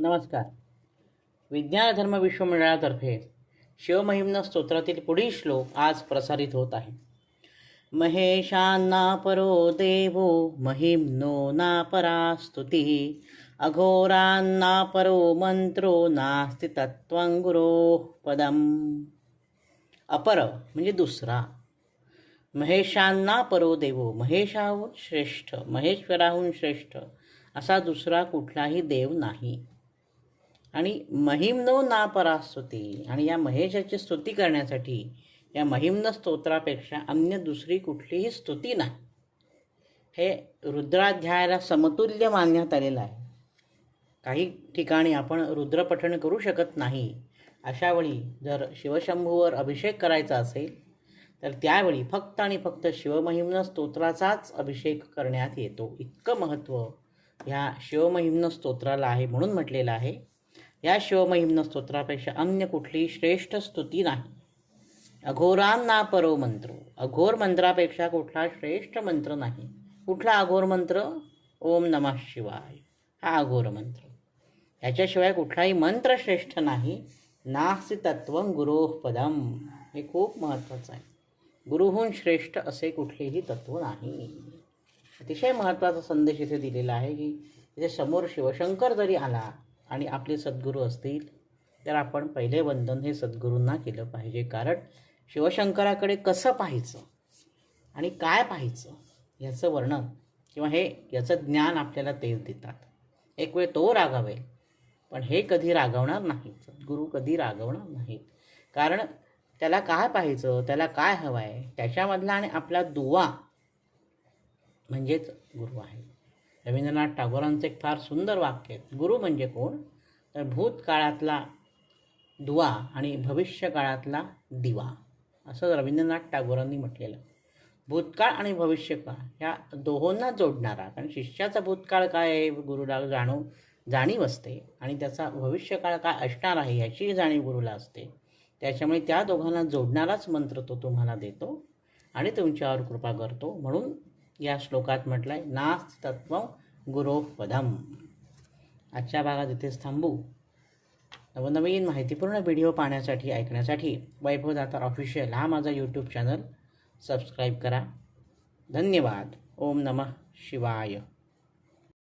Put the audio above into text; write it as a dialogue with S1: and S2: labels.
S1: नमस्कार. विज्ञान धर्म विश्वमंडळातर्फे शिवमहिम्न स्तोत्रातील पुढील श्लोक आज प्रसारित होत आहे. महेशांना परो देवो महिम्नो ना परा स्तुती अघोरांना परो मंत्रो नास्ति तत्वंगुरो पदम. अपर म्हणजे दुसरा महेशांना परो देवो महेशाहून श्रेष्ठ महेश्वराहून श्रेष्ठ असा दुसरा कुठलाही देव नाही. आणि महिमनो ना परास्तुती आणि या महेशाची स्तुती करण्यासाठी या महिम्न स्तोत्रापेक्षा अन्य दुसरी कुठलीही स्तुती नाही. हे रुद्राध्यायाला समतुल्य मानण्यात आलेलं आहे. काही ठिकाणी आपण रुद्रपठण करू शकत नाही. अशावेळी जर शिवशंभूवर अभिषेक करायचा असेल तर त्यावेळी फक्त आणि फक्त शिवमहिम्न स्तोत्राचाच अभिषेक करण्यात येतो. इतकं महत्त्व ह्या शिवमहिम्न स्तोत्राला आहे म्हणून म्हटलेलं आहे. या शिवमहिम्न स्तोत्रापेक्षा अन्य कुठली श्रेष्ठ स्तुती नाही. अघोरांना परो मंत्र. अघोर मंत्रापेक्षा कुठला श्रेष्ठ मंत्र नाही. कुठला अघोर मंत्र? ओम नमः शिवाय. हा अघोर मंत्र. याच्याशिवाय कुठलाही मंत्र श्रेष्ठ नाही. नास्ति तत्व गुरोः पदम. हे खूप महत्त्वाचं आहे. गुरुहून श्रेष्ठ असे कुठलेही तत्व नाही. अतिशय महत्त्वाचा संदेश इथे दिलेला आहे की इथे समोर शिवशंकर जरी आला आणि आपले सद्गुरू असतील तर आपण पहिले वंदन हे सद्गुरूंना केलं पाहिजे. कारण शिवशंकराकडे कसं पाहायचं आणि काय पाहायचं याचं वर्णन किंवा हे याचं ज्ञान आपल्याला तेच देतात. एक वेळ तो रागावेल पण हे कधी रागवणार नाहीत सद्गुरू कधी रागवणार नाहीत. कारण त्याला काय पाहायचं त्याला काय हवं आहे त्याच्यामधला आणि आपला दुवा म्हणजेच गुरु आहे. रवींद्रनाथ टागोरांचं एक फार सुंदर वाक्य आहे. गुरु म्हणजे कोण? तर भूतकाळातला दुवा आणि भविष्य काळातला दिवा. असं रवींद्रनाथ टागोरांनी म्हटलेलं. भूतकाळ आणि भविष्यकाळ ह्या दोहोंना जोडणारा कारण शिष्याचा भूतकाळ काय आहे? गुरुला जाणू जाणीव असते. आणि त्याचा भविष्यकाळ काय असणार आहे याची जाणीव गुरुला असते. त्याच्यामुळे त्या दोघांना जोडणाराच मंत्र तो तुम्हाला देतो आणि तुमच्यावर कृपा करतो. म्हणून या श्लोकात म्हटलं आहे नास्त तत्व गुरोपदम आजच्या भागात इथेच थांबू. नवनवीन माहितीपूर्ण व्हिडिओ पाहण्यासाठी ऐकण्यासाठी वैभव दातार ऑफिशियल हा माझा यूट्यूब चॅनल सबस्क्राईब करा. धन्यवाद. ओम नमः शिवाय.